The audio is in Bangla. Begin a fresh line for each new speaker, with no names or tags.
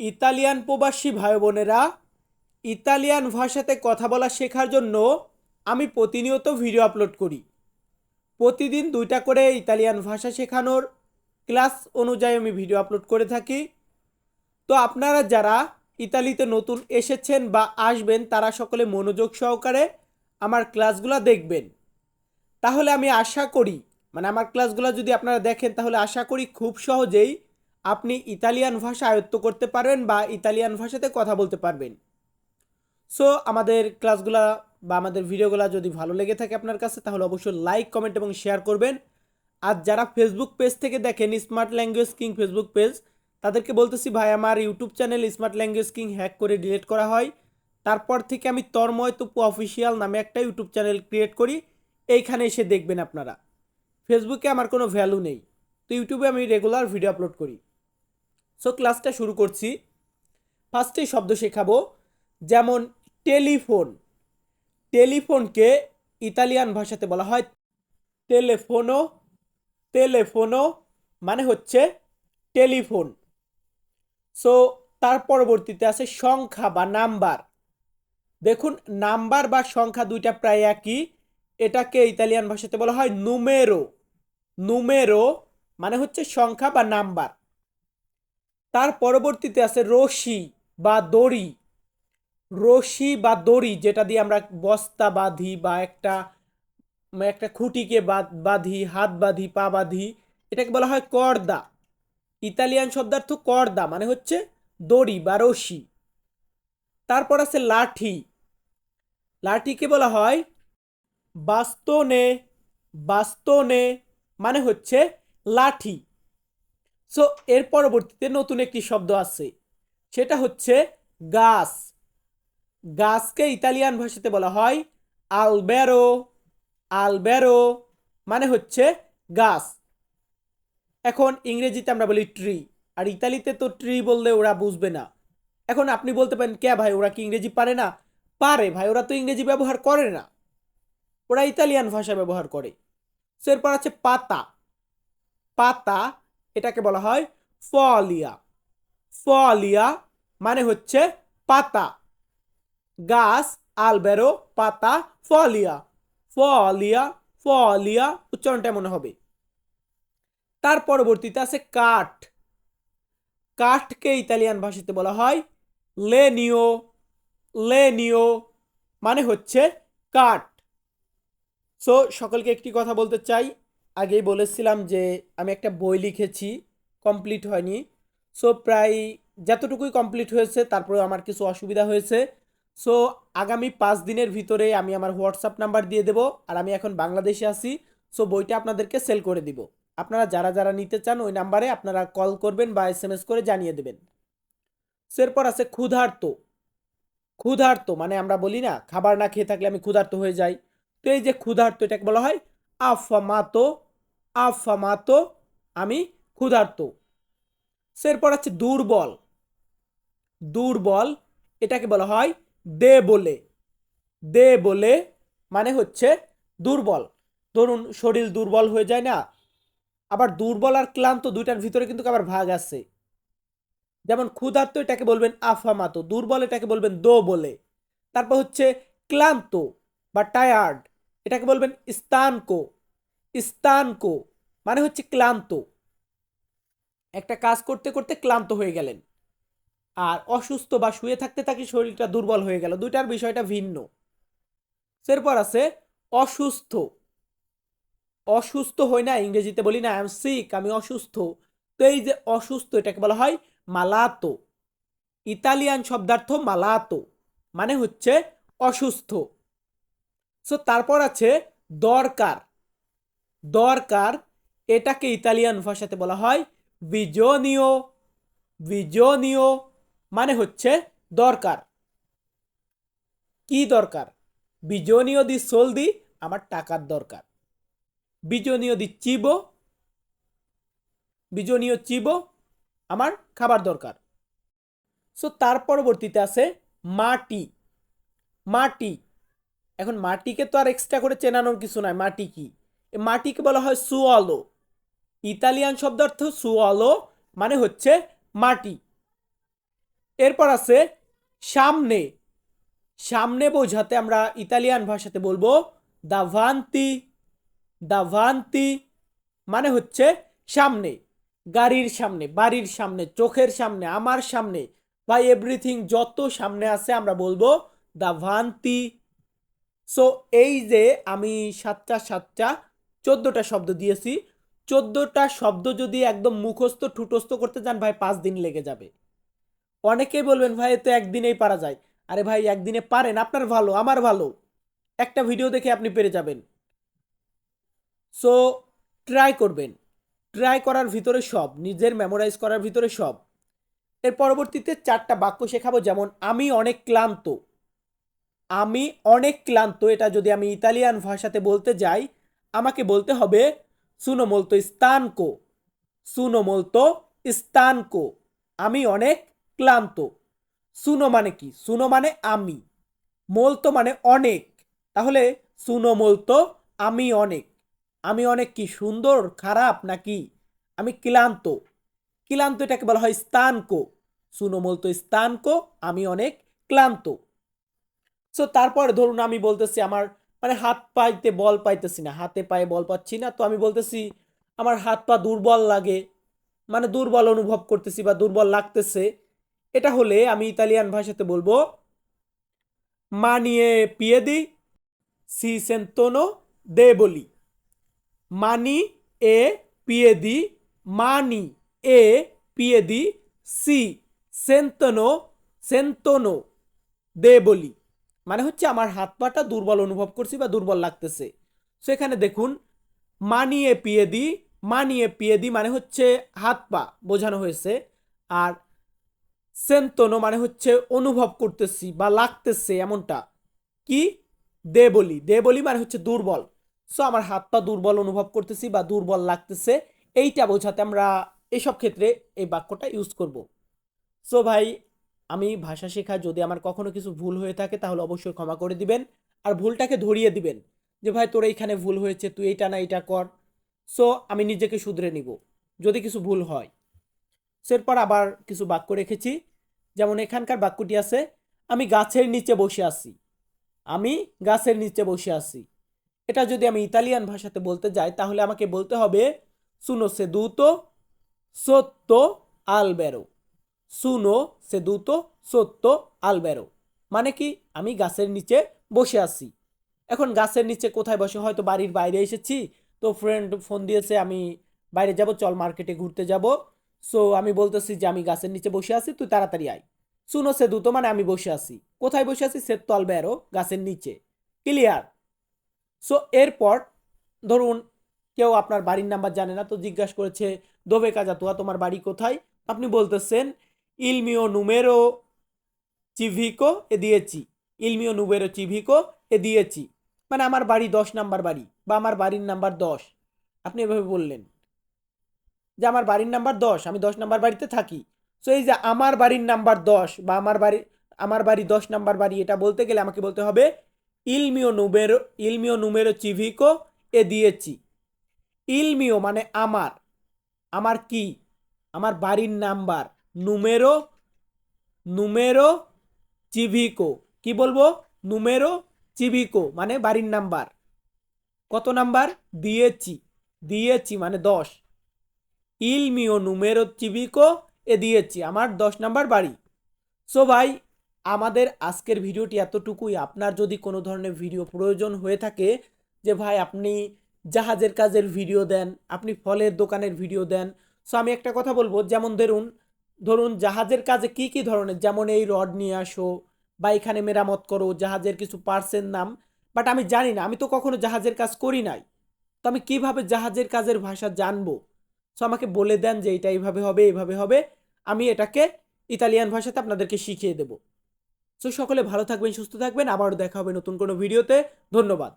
ইতালিয়ান প্রবাসী ভাই বোনেরা ইতালিয়ান ভাষাতে কথা বলা শেখার জন্য আমি প্রতিনিয়ত ভিডিও আপলোড করি। প্রতিদিন দুইটা করে ইতালিয়ান ভাষা শেখানোর ক্লাস অনুযায়ী আমি ভিডিও আপলোড করে থাকি। তো আপনারা যারা ইতালিতে নতুন এসেছেন বা আসবেন, তারা সকলে মনোযোগ সহকারে আমার ক্লাসগুলো দেখবেন। তাহলে আমি আশা করি মানে আমার ক্লাসগুলো যদি আপনারা দেখেন, তাহলে আশা করি খুব সহজেই আপনি ইতালিয়ান ভাষা আয়ত্ত করতে পারবেন বা ইতালিয়ান ভাষাতে কথা বলতে পারবেন। সো আমাদের ক্লাসগুলা বা আমাদের ভিডিওগুলো যদি ভালো লেগে থাকে আপনার কাছে, তাহলে অবশ্যই লাইক কমেন্ট এবং শেয়ার করবেন। আর যারা ফেসবুক পেজ থেকে দেখেন smart language king Facebook page তাদেরকে বলতেছি, ভাই, আমার YouTube channel smart language king hack করে ডিলিট করা হয়। তারপর থেকে আমি তর্ময় তুপু অফিসিয়াল নামে একটা ইউটিউব চ্যানেল ক্রিয়েট করি। এইখানে এসে দেখবেন আপনারা। ফেসবুকে আমার কোনো ভ্যালু নেই। তো ইউটিউবে আমি রেগুলার ভিডিও আপলোড করি। সো ক্লাসটা শুরু করছি। ফার্স্টেই শব্দ শেখাবো। যেমন টেলিফোন। টেলিফোনকে ইতালিয়ান ভাষাতে বলা হয় টেলেফোনো। টেলেফোনো মানে হচ্ছে টেলিফোন। সো তার পরবর্তীতে আছে সংখ্যা বা নাম্বার। দেখুন, নাম্বার বা সংখ্যা দুইটা প্রায় একই। এটাকে ইতালিয়ান ভাষাতে বলা হয় নুমেরো নুমেরো মানে হচ্ছে সংখ্যা বা নাম্বার। তার পরবর্তীতে আছে রশি বা দড়ি। রশি বা দড়ি যেটা দিয়ে আমরা বস্তা বাঁধি বা একটা একটা খুঁটিকে বাঁধি হাত বাঁধি, পা বাঁধি, এটাকে বলা হয় করদা। ইতালিয়ান শব্দার্থ করদা মানে হচ্ছে দড়ি বা রশি। তারপর আছে লাঠি। লাঠিকে বলা হয় বাস্তনে বাস্তনে মানে হচ্ছে লাঠি। সো এর পরবর্তীতে নতুন একটি শব্দ আছে। সেটা হচ্ছে গাছ গাছকে ইতালিয়ান ভাষাতে বলা হয় আলবেরো। আলবেরো মানে হচ্ছে গাছ এখন ইংরেজিতে আমরা বলি ট্রি, আর ইতালিতে তো ট্রি বললে ওরা বুঝবে না। এখন আপনি বলতে পারেন কে ভাই, ওরা কি ইংরেজি পারে না? পারে ভাই, ওরা তো ইংরেজি ব্যবহার করে না। ওরা ইতালিয়ান ভাষা ব্যবহার করে। সো এরপর আছে পাতা। পাতা এটাকে বলা হয় ফলিয়া। ফলিয়া মানে হচ্ছে পাতা। গাছ, আলবেরো, পাতা, ফলিয়া। ফলিয়া ফলিয়া উচ্চারণটা মনে হবে। তার পরবর্তীতে আছে কাঠ। কাঠকে ইতালিয়ান ভাষাতে বলা হয় লেনিও। লেনিও মানে হচ্ছে কাঠ। সো সকলকে একটি কথা বলতে চাই। আগেই বলেছিলাম যে আমি একটা বই লিখেছি কমপ্লিট হয়নি। সো প্রায় যতটুকুই কমপ্লিট হয়েছে তারপরে আমার কিছু অসুবিধা হয়েছে। সো আগামী পাঁচ দিনের ভিতরে আমি আমার হোয়াটসঅ্যাপ নাম্বার দিয়ে দেবো আর আমি এখন বাংলাদেশে আছি। সো বইটা আপনাদেরকে সেল করে দিব। আপনারা যারা যারা নিতে চান ওই নাম্বারে আপনারা কল করবেন বা এস এম এস করে জানিয়ে দেবেন। এরপর আছে ক্ষুধার্ত। ক্ষুধার্ত মানে আমরা বলি না, খাবার না খেয়ে থাকলে আমি ক্ষুধার্ত হয়ে যাই। তো এই যে ক্ষুধার্ত এটাকে বলা হয় আফামাতো আফামাতো, আমি ক্ষুধার্ত। এরপর আছে দুর্বল। দুর্বল, এটাকে বলা হয় দে বলে। দে বলে মানে হচ্ছে দুর্বল। ধরুন, শরীর দুর্বল হয়ে যায় না, আবার দুর্বল আর ক্লান্ত দুইটার ভিতরে কিন্তু আবার ভাগ আছে। যেমন ক্ষুধার্ত এটাকে বলবেন আফামাতো, দুর্বল এটাকে বলবেন দো বলে। তারপর হচ্ছে ক্লান্ত বা টায়ার্ড এটাকে বলবেন স্তানকো। স্তানকো মানে হচ্ছে ক্লান্ত। একটা কাজ করতে করতে ক্লান্ত হয়ে গেলেন। আর অসুস্থ বা শুয়ে থাকতে থাকি শরীরটা দুর্বল হয়ে গেল। দুইটার বিষয়টা ভিন্ন। এরপর আছে অসুস্থ। অসুস্থ হই না, ইংরেজিতে বলি না আই এম সিক আমি অসুস্থ। তো এই যে অসুস্থ, এটাকে বলা হয় মালাতো। ইতালিয়ান শব্দার্থ মালাতো মানে হচ্ছে অসুস্থ। সো তারপর আছে দরকার। দরকার এটাকে ইতালিয়ান ভাষাতে বলা হয় বিজনীয় বিজনীয় মানে হচ্ছে দরকার। কি দরকার? বিজনীয় দি সোলদি আমার টাকার দরকার। বিজনীয় দি চিবো, বিজনীয় চিবো আমার খাবার দরকার। সো তার পরবর্তীতে আছে মাটি। মাটি। এখন মাটিকে তো আর এক্সট্রা করে চেনানোর কিছু নয় মাটি কি? মাটিকে বলা হয় সুয়ালো ইতালিয়ান শব্দার্থ সুয়ালো মানে হচ্ছে মাটি। এরপর আছে সামনে। সামনে বোঝাতে আমরা ইতালিয়ান ভাষাতে বলব দাভান্তি। দাভান্তি মানে হচ্ছে সামনে, গাড়ির সামনে, বাড়ির সামনে, চোখের সামনে, আমার সামনে বা এভরিথিং যত সামনে আছে আমরা বলব দাভান্তি। সো এই যে আমি সাতটা সাতটা চোদ্দোটা শব্দ দিয়েছি। চোদ্দোটা শব্দ যদি একদম মুখস্থ, ঠুটস্থ করতে চান, ভাই, পাঁচ দিন লেগে যাবে। অনেকেই বলবেন, ভাই তো একদিনেই পারা যায়। আরে ভাই, একদিনে পারেন, আপনার ভালো, আমার ভালো। একটা ভিডিও দেখে আপনি পেরে যাবেন। সো ট্রাই করবেন। ট্রাই করার ভিতরে সব, নিজের মেমোরাইজ করার ভিতরে সব। এর পরবর্তীতে চারটা বাক্য শেখাবো, যেমন, আমি অনেক ক্লান্ত। আমি অনেক ক্লান্ত, এটা যদি আমি ইতালিয়ান ভাষাতে বলতে যাই আমাকে বলতে হবে সুনো মলতো স্তানকো সুনো মলতো স্তানকো, আমি অনেক ক্লান্ত। সুনো মানে কি? সুনো মানে আমি। মলতো মানে অনেক। তাহলে সুনো মলতো, আমি অনেক। আমি অনেক কি? সুন্দর, খারাপ নাকি? আমি ক্লান্ত। ক্লান্ত এটাকে বলা হয় স্তানকো। সুনো মলতো স্তানকো, আমি অনেক ক্লান্ত। সো তারপরে ধরুন আমি বলতেছি আমার মানে হাত পাইতে বল পাইতেছি না, হাতে পায়ে বল পাচ্ছি না। তো আমি বলতেছি, আমার হাত পা দুর্বল লাগে মানে দুর্বল অনুভব করতেছি বা দুর্বল লাগতেছে। এটা হলে আমি ইতালিয়ান ভাষাতে বলব মানিয়ে পিয়েদি সি সেন্তনো দে বলি মানি এ পিয়ে দি মানি এ পিয়ে দি সি সেন্তনো সেন্তনো দেবলি মানে হচ্ছে আমার হাত পাটা দুর্বল অনুভব করছি বা দুর্বল লাগতেছে। সো এখানে দেখুন, মানিয়ে পিয়ে দি, মানিয়ে পিয়ে দি মানে হচ্ছে হাত পা বোঝানো হয়েছে। আর সেন্তনো মানে হচ্ছে অনুভব করতেছি বা লাগতেছে এমনটা। কি? দে বলি। দে বলি মানে হচ্ছে দুর্বল। সো আমার হাত পা দুর্বল অনুভব করতেছি বা দুর্বল লাগতেছে, এইটা বোঝাতে আমরা এসব ক্ষেত্রে এই বাক্যটা ইউজ করব। সো ভাই আমি ভাষা শেখা যদি আমার কখনো কিছু ভুল হয়ে থাকে, তাহলে অবশ্যই ক্ষমা করে দিবেন। আর ভুলটাকে ধরিয়ে দিবেন যে, ভাই, তোর এইখানে ভুল হয়েছে, তুই এইটা না এইটা কর। সো আমি নিজেকে শুধরে নিব, যদি কিছু ভুল হয়। এরপর আবার কিছু বাক্য রেখেছি। যেমন এখানকার বাক্যটি আছে, আমি গাছের নিচে বসে আছি। আমি গাছের নিচে বসে আছি। এটা যদি আমি ইতালিয়ান ভাষাতে বলতে যাই, তাহলে আমাকে বলতে হবে, সুনো সে দুতো সত্য আলবেরো। সুনো সে দুতো সত্য আলবেরো। মানে কি? আমি গাছের নিচে বসে আছি। এখন গাছের নিচে কোথায় বসে? হয়তো বাড়ির বাইরে এসেছি। তো ফ্রেন্ড ফোন দিয়েছে, আমি বাইরে যাব, চল মার্কেটে ঘুরতে যাব। সো আমি বলতেছি যে, আমি গাছের নিচে বসে আছি, তুই তাড়াতাড়ি আয়। শুনো সে দুটো মানে আমি বসে আছি। কোথায় বসে আছি? সে তল বেরো গাছের নিচে। ক্লিয়ার সো এরপর ধরুন কেউ আপনার বাড়ির নাম্বার জানে না, তো জিজ্ঞাসা করেছে, দোবে কাজা, তুয়া তোমার বাড়ি কোথায়? আপনি বলতেছেন ইলমিও নুমেরো চিভিকো এ দিয়েছি। ইলমিও নুমেরো চিভিকো এ দিয়েছি। মানে আমার বাড়ি দশ নাম্বার বাড়ি বা আমার বাড়ির নাম্বার দশ। আপনি এভাবে বললেন। যে আমার বাড়ির নাম্বার দশ, আমি দশ নাম্বার বাড়িতে থাকি। সো এই যে আমার বাড়ির নাম্বার দশ বা আমার বাড়ি আমার বাড়ি দশ নাম্বার বাড়ি, এটা বলতে গেলে আমাকে বলতে হবে ইলমিও নুমেরো ইলমিও নুমেরো চিভিকো এ দিয়েছি। ইলমিও মানে আমার। আমার কি? আমার বাড়ির নাম্বার। নুমেরো নুমেরো চিভিকো। কি বলব? নুমেরো চিভিকো মানে বাড়ির নাম্বার। কত নাম্বার? দিয়েছি দিয়েছি মানে দশ। ইলমিও নুমেরো চিভিকো, এ দিয়েছি আমার দশ নাম্বার বাড়ি। সো ভাই, আমাদের আজকের ভিডিওটি এতটুকুই। আপনার যদি কোনো ধরনের ভিডিও প্রয়োজন হয়ে থাকে, যে ভাই আপনি জাহাজের কাজের ভিডিও দেন, আপনি ফলের দোকানের ভিডিও দেন, সো আমি একটা কথা বলব, যেমন ধরুন ধরুন জাহাজের কাজে কি কি ধরনের, যেমন এই রড নিয়ে আসো বা এখানে মেরামত করো, জাহাজের কিছু পার্সের নাম। বাট আমি জানি না, আমি তো কখনো জাহাজের কাজ করি নাই। তো আমি কীভাবে জাহাজের কাজের ভাষা জানব? সো আমাকে বলে দেন যে এটা এইভাবে হবে এইভাবে হবে। আমি এটাকে ইতালিয়ান ভাষাতে আপনাদেরকে শিখিয়ে দেবো। সো সকলে ভালো থাকবেন, সুস্থ থাকবেন। আবারও দেখা হবে নতুন কোনো ভিডিওতে। ধন্যবাদ।